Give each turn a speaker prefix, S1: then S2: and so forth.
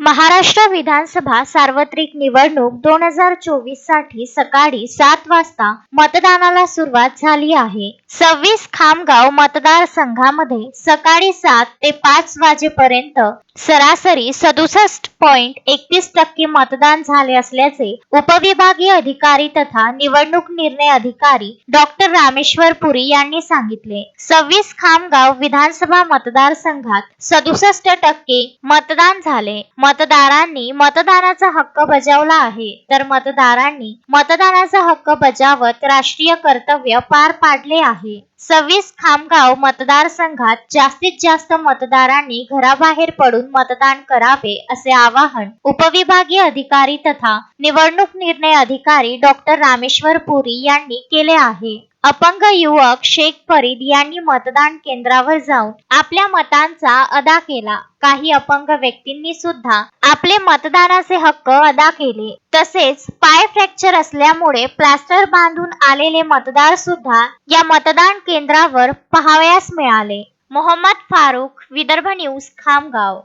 S1: महाराष्ट्र विधानसभा सार्वत्रिक निवडणूक दोन हजार चोवीससाठी सकाळी सात वाजता मतदानाला सुरुवात झाली आहे. सव्वीस खामगाव मतदारसंघामध्ये सकाळी सात ते पाच वाजेपर्यंत सरासरी सदुसष्ट पॉइंट एकतीस टक्के मतदान झाले असल्याचे उपविभागीय अधिकारी तथा निवडणूक निर्णय अधिकारी डॉक्टर रामेश्वर पुरी यांनी सांगितले. सव्वीस खामगाव विधानसभा मतदारसंघात सदुसष्ट टक्के मतदान झाले. मतदारांनी मतदानाचा हक्क बजावला आहे. तर मतदारांनी मतदानाचा हक्क बजावत राष्ट्रीय कर्तव्य पार पाडले आहे. सव्वीस खामगाव मतदारसंघात जास्तीत जास्त मतदारांनी घराबाहेर पडून मतदान करावे असे आवाहन उपविभागीय अधिकारी तथा निवडणूक निर्णय अधिकारी डॉक्टर रामेश्वर पुरी यांनी केले आहे. अपंग युवक शेख फरीद यांनी मतदान केंद्रावर जाऊन आपल्या मतांचा अदा केला. काही अपंग व्यक्तींनी सुद्धा आपले मतदानाचे हक्क अदा केले. तसेच पाय फ्रॅक्चर असल्यामुळे प्लास्टर बांधून आलेले मतदार सुद्धा या मतदान केंद्रावर पहावयास मिळाले. मोहम्मद फारुख विदर्भ न्यूज खामगाव.